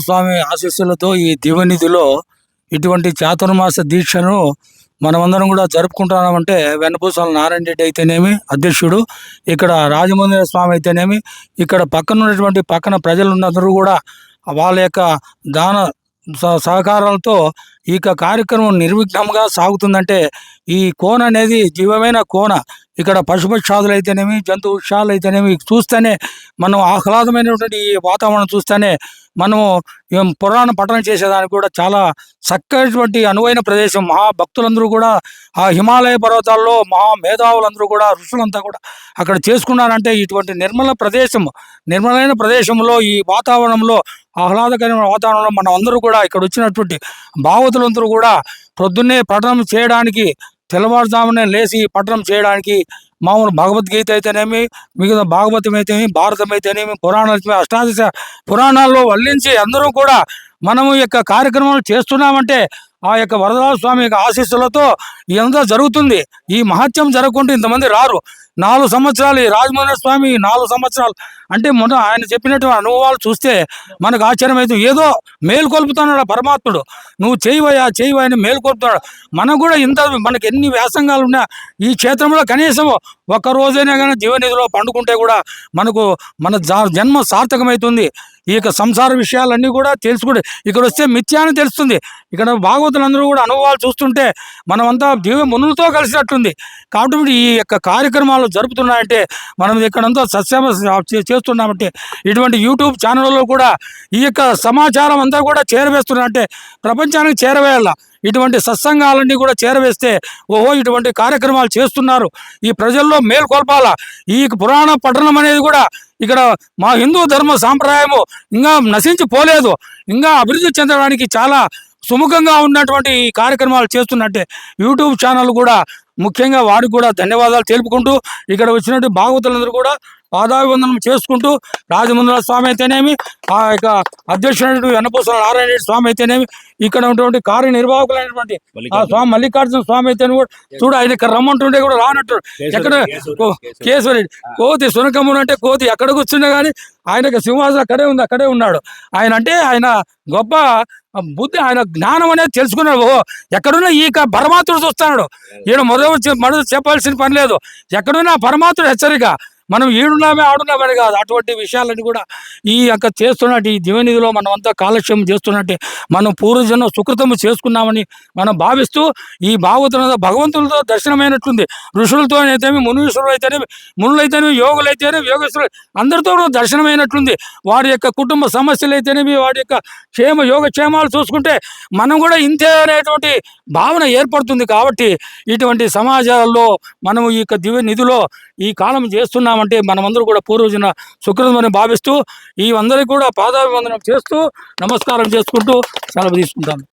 స్వామి ఆశీస్సులతో ఈ దివనిధిలో ఇటువంటి చాతుర్మాస దీక్షను మనమందరం కూడా జరుపుకుంటున్నామంటే వెన్నపూసాల నారాయణ రెడ్డి అయితేనేమి అధ్యక్షుడు ఇక్కడ రాజమందిర స్వామి అయితేనేమి ఇక్కడ పక్కన ఉన్నటువంటి పక్కన ప్రజలు ఉన్నందరూ కూడా వాళ్ళ యొక్క దాన సహకారాలతో ఈ యొక్క కార్యక్రమం నిర్విఘ్నంగా సాగుతుందంటే ఈ కోన అనేది జీవమైన కోన. ఇక్కడ పశుపక్షాదులు అయితేనేమి జంతు వృక్షాలు అయితేనేమి చూస్తేనే మనం ఆహ్లాదమైనటువంటి ఈ వాతావరణం చూస్తేనే మనము పురాణ పఠనం చేసేదానికి కూడా చాలా చక్కటువంటి అనువైన ప్రదేశం. మహా భక్తులందరూ కూడా ఆ హిమాలయ పర్వతాల్లో మహా మేధావులందరూ కూడా ఋషులంతా కూడా అక్కడ చేసుకున్నారంటే ఇటువంటి నిర్మల ప్రదేశం నిర్మలైన ప్రదేశంలో ఈ వాతావరణంలో ఆహ్లాదకరమైన వాతావరణంలో మనం అందరూ కూడా ఇక్కడ వచ్చినటువంటి భావతులందరూ కూడా ప్రొద్దున్నే పఠనం చేయడానికి తెల్లవారుజామునే లేచి పఠనం చేయడానికి మామూలు భగవద్గీత అయితేనేమి మిగతా భాగవతం అయితేనేమి భారతం అయితేనేమి పురాణాలు అష్టాదశ పురాణాల్లో వల్లించి అందరూ కూడా మనము ఈ యొక్క కార్యక్రమాలు చేస్తున్నామంటే ఆ యొక్క వరదరాజ స్వామి యొక్క ఆశీస్సులతో ఇదంతా జరుగుతుంది. ఈ మహత్యం జరగకుండా ఇంతమంది రారు. నాలుగు సంవత్సరాలు ఈ రాజమోహన స్వామి నాలుగు సంవత్సరాలు అంటే మొన్న ఆయన చెప్పినటువంటి అనుభవాలు చూస్తే మనకు ఆశ్చర్యం అయితే ఏదో మేలుకొల్పుతున్నాడు ఆ పరమాత్ముడు. నువ్వు చేయవయా చేయవా అని మేలుకొల్పుతున్నాడు. మనకు కూడా ఇంత మనకి ఎన్ని వ్యాసంగాలు ఉన్నా ఈ క్షేత్రంలో కనీసం ఒక్క రోజైనా కానీ జీవనిధిలో పండుకుంటే కూడా మనకు మన జన్మ సార్థకమవుతుంది. ఈ యొక్క సంసార విషయాలన్నీ కూడా తెలుసుకుంటే ఇక్కడ వస్తే మిథ్యాన్ని తెలుస్తుంది. ఇక్కడ భాగవతులందరూ కూడా అనుభవాలు చూస్తుంటే మనమంతా జీవ మునులతో కలిసినట్టుంది. కాబట్టి ఈ యొక్క కార్యక్రమాలు జరుపుతున్నాయంటే మనం ఇక్కడంతా సత్సేవ చేస్తున్నామంటే ఇటువంటి యూట్యూబ్ ఛానళ్ళలో కూడా ఈ యొక్క సమాచారం అంతా కూడా చేరవేస్తున్నారంటే ప్రపంచానికి చేరవేయాల? ఇటువంటి సత్సంగాలన్నీ కూడా చేరవేస్తే ఓహో ఇటువంటి కార్యక్రమాలు చేస్తున్నారు. ఈ ప్రజల్లో మేల్కొల్పాల ఈ పురాణ పఠనం అనేది కూడా ఇక్కడ మా హిందూ ధర్మ సాంప్రదాయము ఇంకా నశించిపోలేదు ఇంకా అభివృద్ధి చెందడానికి చాలా సుముఖంగా ఉన్నటువంటి ఈ కార్యక్రమాలు చేస్తున్నట్టే యూట్యూబ్ ఛానల్ కూడా ముఖ్యంగా వారికి కూడా ధన్యవాదాలు తెలుపుకుంటూ ఇక్కడ వచ్చినట్టు భాగవతులందరూ కూడా పాదాభివందనం చేసుకుంటూ రాజముంద్ర స్వామి అయితేనేమి ఆ యొక్క అధ్యక్షుడు వెన్నపూసల నారాయణ రెడ్డి స్వామి అయితేనేమి ఇక్కడ ఉన్నటువంటి కార్యనిర్వాహకులైనటువంటి ఆ స్వామి మల్లికార్జున స్వామి అయితేనే కూడా చూడు ఆయన ఇక్కడ రమ్మంటుంటే కూడా రానట్టు. ఎక్కడ కేశవరెడ్డి కోతి సునకమ్ముడు అంటే కోతి ఎక్కడ కూర్చున్నా కానీ ఆయనకి సింహాసనం అక్కడే ఉంది అక్కడే ఉన్నాడు. ఆయన అంటే ఆయన గొప్ప బుద్ధి ఆయన జ్ఞానం అనేది తెలుసుకున్నాడు. ఓ ఎక్కడున్నా ఈ పరమాత్ముడు చూస్తున్నాడు. ఈయన మొదలు మొదలు చెప్పాల్సిన పని లేదు. ఎక్కడున్నా పరమాత్ముడు హెచ్చరిక. మనం ఈడున్నామే ఆడున్నామని కాదు. అటువంటి విషయాలన్నీ కూడా ఈ యొక్క చేస్తున్నట్టు ఈ దివనిధిలో మనం అంతా కాలక్షేమం చేస్తున్నట్టే మనం పూర్వజన్మ సుకృతము చేసుకున్నామని మనం భావిస్తూ ఈ భాగవతులతో భగవంతులతో దర్శనమైనట్లుంది. ఋషులతో అయితేమి మునీశ్వరులు అయితేనేమి మునులైతేనేమి యోగులు అయితేనే యోగేశ్వరులు అందరితో కూడా దర్శనమైనట్లుంది. వారి యొక్క కుటుంబ సమస్యలు అయితేనేమి వాడి యొక్క క్షేమ యోగక్షేమాలు చూసుకుంటే మనం కూడా ఇంతే అనేటువంటి భావన ఏర్పడుతుంది కాబట్టి ఇటువంటి సమాజాల్లో మనం ఈ యొక్క దివ్య నిధిలో ఈ కాలం ఉన్నామంటే మనమందరూ కూడా పూర్వజన శుక్రమని భావిస్తూ ఈ అందరికీ కూడా పాదాభివందనం చేస్తూ నమస్కారం చేసుకుంటూ సెలవు తీసుకుంటాను.